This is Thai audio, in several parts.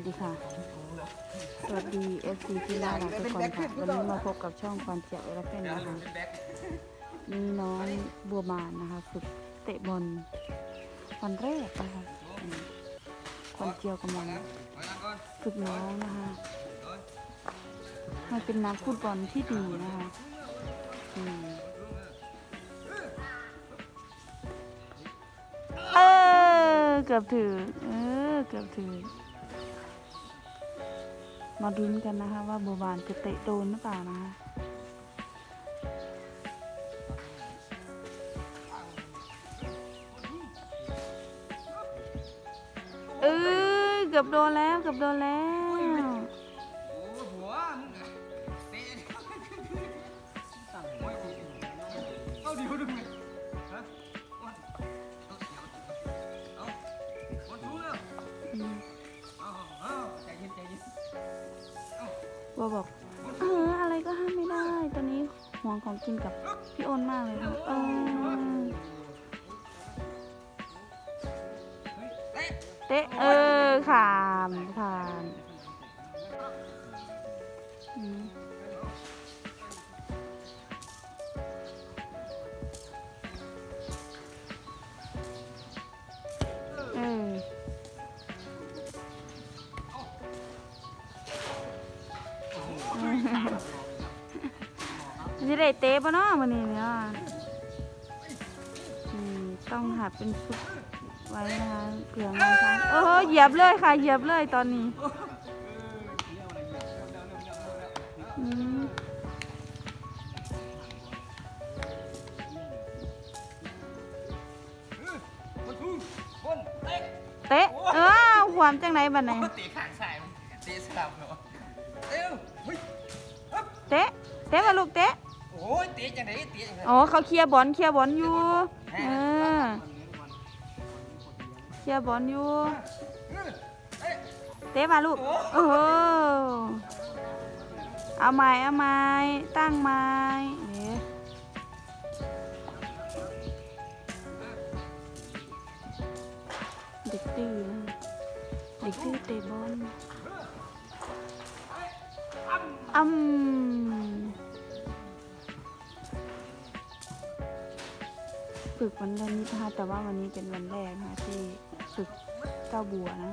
วัสดีค่ะ สวัสดี FC ที่น่ารักทุกคนค่ะวันนี้มาพบกับช่องควันเจียวและเพ่นนะคะมีน้องบัวบานนะคะ ฝึกเตะบอลวันแรกนะคะอืมควันเจียวกำลังฝึกน้องนะคะให้เป็นนักฟุตบอลที่ดีนะคะเออเกือบถึงเออ เกือบถึง มาดุนกันนะคะ ว่าบัวบานจะเตะโดนหรือเปล่านะคะเออเกือบโดนแล้วเกือบโดนแล้ว บัวบอกเอออะไรก็ห้ามไม่ได้ ตอนนี้ห่วงของกินกับพี่โอนมากเลยนะเออเตะเตะเออ ได้เตะปะเนาะมันนี่เนาะอืมต้องหัดเป็นชุดไว้นะคะเผื่อบางครั้งโอ้โหเหยียบเลยค่ะเหยียบเลยตอนนี้อืมวันทุบนเตะเตะเออหวามจังไหนบัดไหนเตะข้างซ้ายเตะสลับเนาะเตะเฮ้ยเตะเตะมาลูกเตะโอ้ยเตะจังไดเตะจังไดโอ้เขาเคลียร์บอลเคลียร์บอลอยู่เออเคลียร์บอลอยู่เตะเตะมาลูกโอ้โหเอาไม้เอาไม้ตั้งไม้เอ๊ะเด็กดื้อนะเด็กดื้อเตะบอล ฝึกวันละนิดนะคะแต่ว่าวันนี้เป็นวันแรกนะคะที่ฝึกเจ้าบัวนะ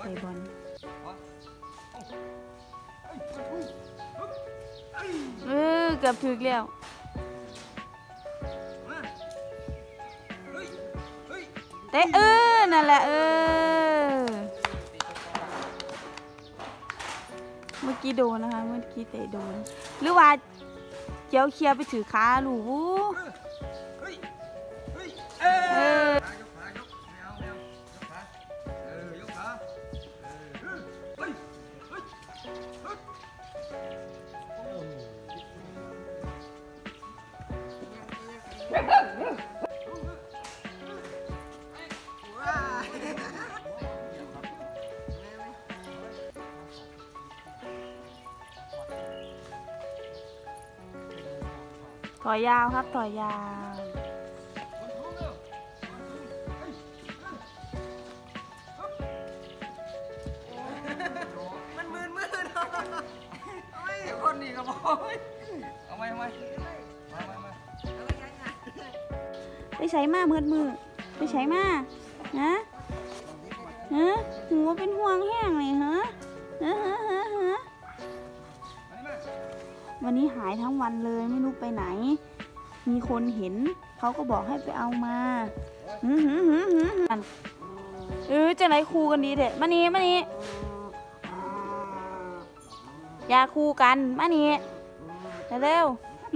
เตะบอลเออเกือบถึกแล้วเตะเออนั่นแหละเออเมื่อกี้โดนนะคะ เมื่อกี้เตะโดน หรือว่าเจียวเคลียร์ไปถือขาลูก ถอยยาวครับถอยยาว มันมืนมืนเฮ้ยคนนี้ก็บอกเอาไหมเอาไหมมามามาไปใช้มาเมืดมือไปใช้มาฮะฮะหัวเป็นห่วงแห้งเลยฮะฮะฮะฮะฮะ วันนี้หายทั้งวันเลยไม่รู้ไปไหน มีคนเห็นเขาก็บอกให้ไปเอามาหืมหืมหืมหืมเออจะไหนคูกันดีเถอะมานี่มานี่อย่าคูกันมานี่เร็ว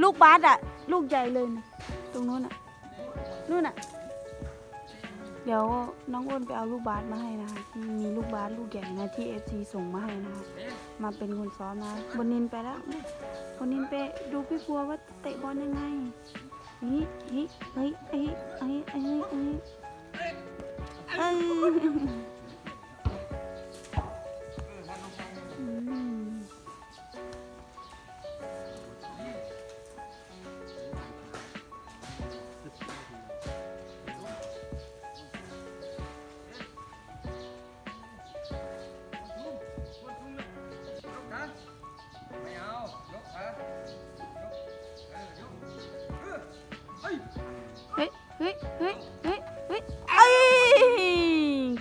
ลูกบาสอะลูกใหญ่เลยนะตรงนู้นอะนู่นน่ะเดี๋ยวน้องอ้วนไปเอาลูกบาสมาให้นะคะมีลูกบาสลูกใหญ่นะที่เอฟซีส่งมาให้นะคะมาเป็นคนซ้อมนะบนนินไปแล้ว คนนินไปดูพี่พัวว่าเตะบอลยังไงเฮ้ยเฮ้ยเฮ้ยเฮ้ยเฮ้ยเฮ้ยเฮ้ย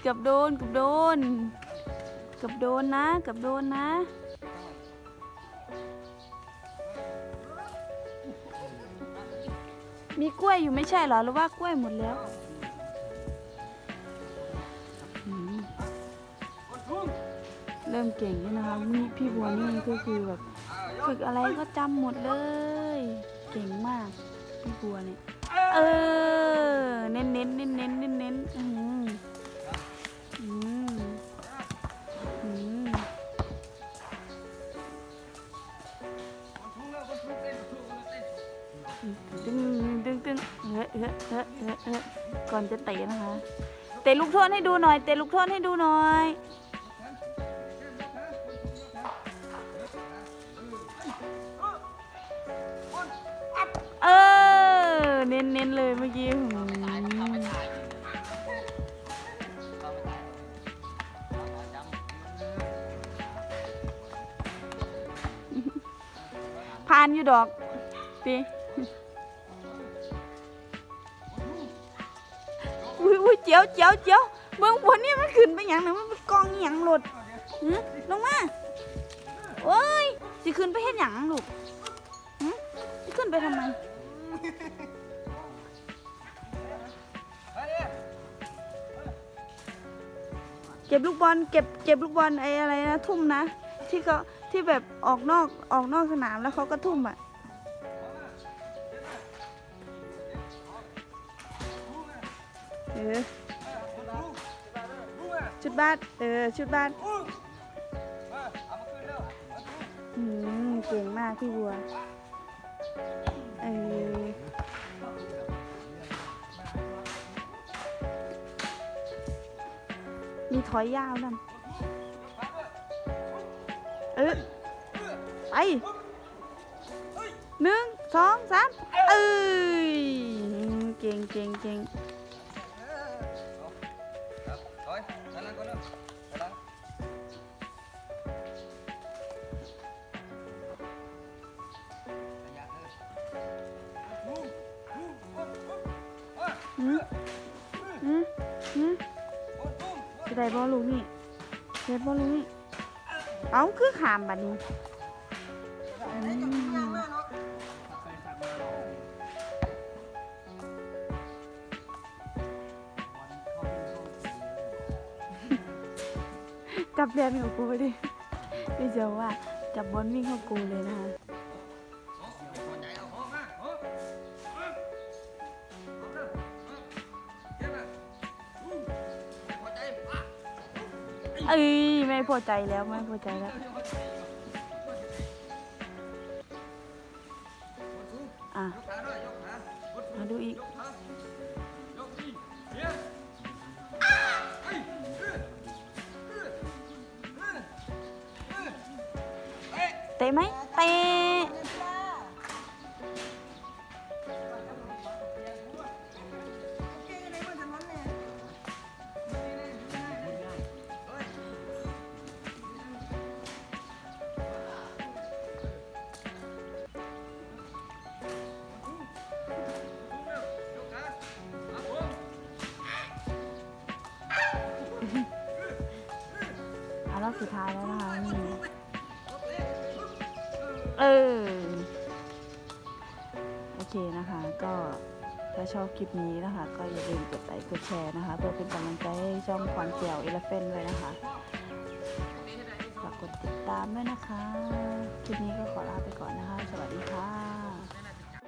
กับโดนกับโดนกับโดนนะกับโดนนะมีกล้วยอยู่ไม่ใช่เหรอหรือว่ากล้วยหมดแล้วเริ่มเก่งแล้วนะคะนี่พี่บัวนี่ก็คือแบบฝึกอะไรก็จำหมดเลย เก่งมาก พี่บัวเนี่ยเออเน้นเน้นเน้นเน้นเน้นเน้น ฮ้ยเฮ้ยเฮ้ยเฮ้ยเฮ้ยก่อนจะเตะนะคะ เตะลูกโทษให้ดูหน่อย เตะลูกโทษให้ดูหน่อยเออเน้นเน้นเลยเมื่อกี้ผ่านอยู่ดอกปี จียวเจียวเจียวเบื้องบนนี่มันขึ้นไปอย่างหนึ่งมันเป็นกองอหย่างหลดหึลงมาโอ้ยสิขึ้นไปเห็นอย่างลูกหึสิขึ้นไปทำไมเก็บลูกบอลเก็บเก็บลูกบอลไอ้อะไรนะทุ่มนะ ที่เขาที่แบบออกนอกออกนอกสนามแล้วเขาก็ทุ่มอะ ออชุดบ้าน เออ ชุดบ้านอืมเก่งมากพี่บัว เออมีถอยยาวนั่น เออ ไปหนึ่งสองสามเอ้ย เก่งเก่งเก่ง ได้บอลลูกนี่เด็ดบอลลูกนี่เอาคือขามบัดนี้จับแบนกับกูไปดิพี่เจอว่าจับบอลวิ่งเข้ากูเลยนะคะ เอ้ยไม่พอใจแล้วไม่พอใจแล้วมาดูอีก เตะไหมเตะ สุดท้ายแล้วนะคะนี่เออ โอเคนะคะ ก็ถ้าชอบคลิปนี้นะคะ ก็อย่าลืมกดไลค์กดแชร์นะคะ เพื่อเป็นกำลังใจให้ช่องความเจียวเอลเฟนด้วยนะคะฝากกดติดตามด้วยนะคะ คลิปนี้ก็ขอลาไปก่อนนะคะ สวัสดีค่ะ